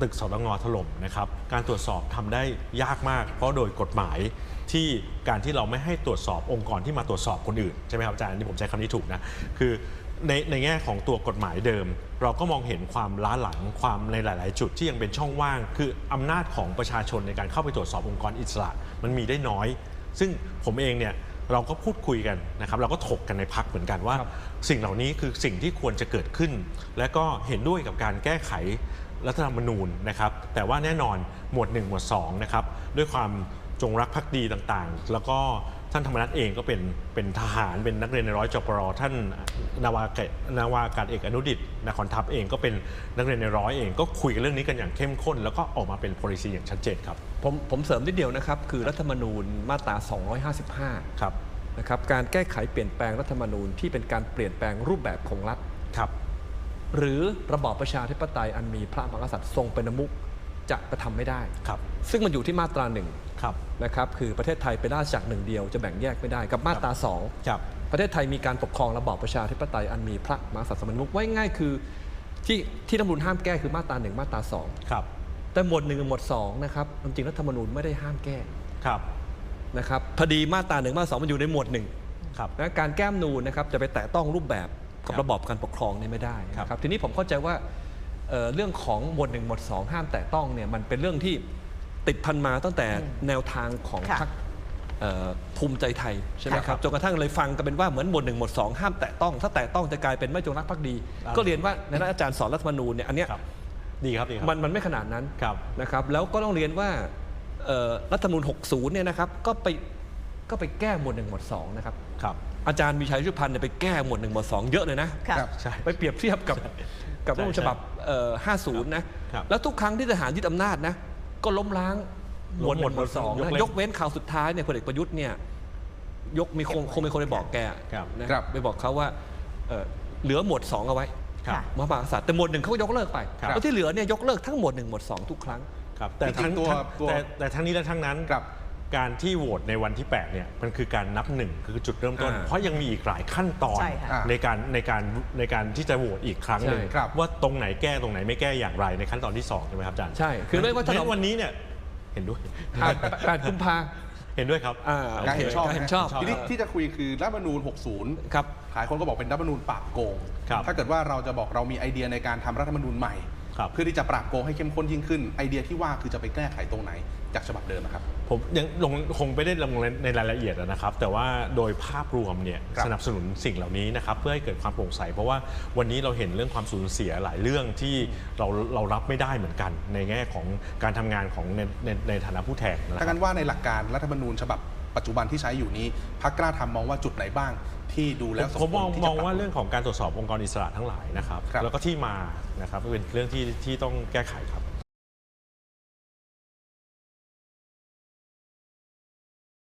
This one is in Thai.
ตึกสตงถล่มนะครับ การตรวจสอบทำได้ยากมาก เพราะโดยกฎหมายที่การที่เราไม่ให้ตรวจสอบองค์กรที่มาตรวจสอบคนอื่นใช่ไหมครับอาจารย์อันนี่ผมใช้คำนี้ถูกนะคือในในแง่ของตัวกฎหมายเดิม เราก็มองเห็นความล้าหลังความในหลาย ๆ จุดที่ยังเป็นช่องว่าง คืออำนาจของประชาชนในการเข้าไปตรวจสอบองค์กรอิสระ มันมีได้น้อย ซึ่งผมเองเนี่ยเราก็พูดคุยกันนะครับเราก็ถกกันในพักเหมือนกันว่าครับสิ่งเหล่านี้คือสิ่งที่ควรจะเกิดขึ้น และก็เห็นด้วยกับการแก้ไข รัฐธรรมนูญนะครับ แต่ว่าแน่นอนหมวด 1 หมวด2นะครับด้วยความจงรักภักดีต่างๆ แล้วก็ท่านธรรมนัฐเองก็เป็นเป็นทหารเป็นนักเรียนในร้อยจปรท่านนาวากาศนาวากาศเอกอนุดิตนครทัพเองก็เป็นนักเรียนในร้อยเองก็คุยกันเรื่องนี้กันอย่างเข้มข้น แล้วก็ออกมาเป็น policy อย่างชัดเจนครับผมผมเสริมนิดเดียวนะครับ คือรัฐธรรมนูญมาตรา 255 ครับนะครับการแก้ไขเปลี่ยนแปลงรัฐธรรมนูญที่เป็นการเปลี่ยนแปลงรูปแบบของรัฐครับ หรือระบอบประชาธิปไตยอันมีพระมหากษัตริย์ทรงเป็นประมุขจะกระทำไม่ได้ครับซึ่งมันอยู่ที่มาตราหนึ่งครับ นะครับ คือประเทศไทยเป็นราชอาณาจักรหนึ่งเดียวจะแบ่งแยกไม่ได้กับมาตราสอง ครับ ประเทศไทยมีการปกครองระบอบประชาธิปไตยอันมีพระมหากษัตริย์สมณุไว้ง่ายคือ ที่ที่รัฐธรรมนูญห้ามแก้คือมาตราหนึ่งมาตราสองครับ แต่หมวดหนึ่งกับหมวดสองนะครับจริงๆรัฐธรรมนูญไม่ได้ห้ามแก้ครับ นะครับพอดีมาตราหนึ่งมาตราสองมันอยู่ในหมวดหนึ่งครับ นะการแก้มนูนนะครับจะไปแตะต้องรูปแบบ กับครับระบอบการปกครองนี่ไม่ได้ครับนะครับทีนี้ผมเข้าใจว่าเอ่อเรื่องของหมวดหนึ่งหมวดสองห้ามแตะต้องเนี่ยมันเป็นเรื่องที่ติดพันมาตั้งแต่แนวทางของค่ะพรรคเอ่อภูมิใจไทยใช่ไหมค่ะครับจนกระทั่งเลยฟังกันเป็นว่าเหมือนหมวดหนึ่งหมวดสองห้ามแตะต้อง ถ้าแตะต้องจะกลายเป็นไม่จงรักภักดีครับก็เรียนว่าในฐานะอาจารย์สอนรัฐธรรมนูญเนี่ยอันเนี้ย ครับดีครับดีครับ มันมันไม่ขนาดนั้นครับนะครับ แล้วก็ต้องเรียนว่าเอ่อรัฐธรรมนูญ60เนี่ยนะครับก็ไปก็ไปแก้หมวดหนึ่งหมวดสองนะครับ ครับ อาจารย์มีชัยชุพันธ์เนี่ยไปแก้หมวดหนึ่งหมวดสองเยอะเลยนะค่ะครับใช่ ไปเปรียบเทียบกับกับใช่รัฐธรรมนูญฉบับเอ่อ50 นะ ครับแล้วทุกครั้งที่ทหารยึดอำนาจนะ ก็ล้มล้างหมวดหหมนึ่วดงหมวดสองยกนะเว้นยกเว้นข่าวสุดท้ายเนี่ยพลเอกประยุทธ์เนี่ยยกมีคงคงมีคนไปบอกแกครับ นะครับ ไปบอกเขาว่าเอ่อเหลือหมวดสองเอาไว้ครับค่ะมหากษัตริย์แต่หมวดหนึ่งเขาก็ยกเลิกไปครับ แล้วที่เหลือเนี่ยยกเลิกทั้งหมวดหนึ่งหมวดสองทุกครั้ง ครับแต่จริงๆทั้งตัวทั้งตัวแต่แต่ทั้งนี้และทั้งนั้น ครับ การที่โหวตในวันที่ 8 เนี่ย มันคือการนับหนึ่งคือจุดเริ่มต้น อ่าเพราะยังมีอีกหลายขั้นตอนใช่ค่ะ ในการในการในการที่จะโหวตอีกครั้งหนึ่งใช่ครับว่าตรงไหนแก้ตรงไหนไม่แก้อย่างไรในขั้นตอนที่ 2 ใช่ไหมครับอาจารย์ใช่คือเรียกว่าถ้าเราเพระฉะนั้นวันนี้เนี่ยเห็นด้วยอะแปดกุมภาเห็นด้วยครับ อ่าโอการเคเห็นชอบ การเห็นชอบ ทีนี้ที่จะคุยคือรัฐธรรมนูญ 60 ครับ หลายคนก็บอกเป็นรัฐธรรมนูญปราบโกง ครับถ้าเกิดว่าเราจะบอกเรามีไอเดียในการทำรัฐธรรมนูญใหม่ ครับเพื่อที่จะปราบโกงให้เข้มข้นยิ่งขึ้น ไอเดียที่ว่าคือจะไปแก้ไขตรงไหนจากฉบับเดิมนะครับ ผมยังลงคงไม่ได้ลงในรายละเอียดนะครับ แต่ว่าโดยภาพรวมเนี่ยครับสนับสนุนสิ่งเหล่านี้นะครับเพื่อให้เกิดความโปร่งใส เพราะว่าวันนี้เราเห็นเรื่องความสูญเสียหลายเรื่องที่เราเรารับไม่ได้เหมือนกัน ในแง่ของการทำงานของในในในฐานะผู้แทนนะคถ้ารับงั้นว่าในหลักการรัฐธรรมนูญฉบับ ปัจจุบันที่ใช้อยู่นี้พักกล้าทำมองว่าจุดไหนบ้างที่ดูแล้วสมผมควมรองที่มจะองปรับว่าเรื่องของการตรวจสอบองค์กรอิสระทั้งหลายนะครับครับ แล้วก็ที่มานะครับเป็นเรื่องที่ที่ต้องแก้ไขครับ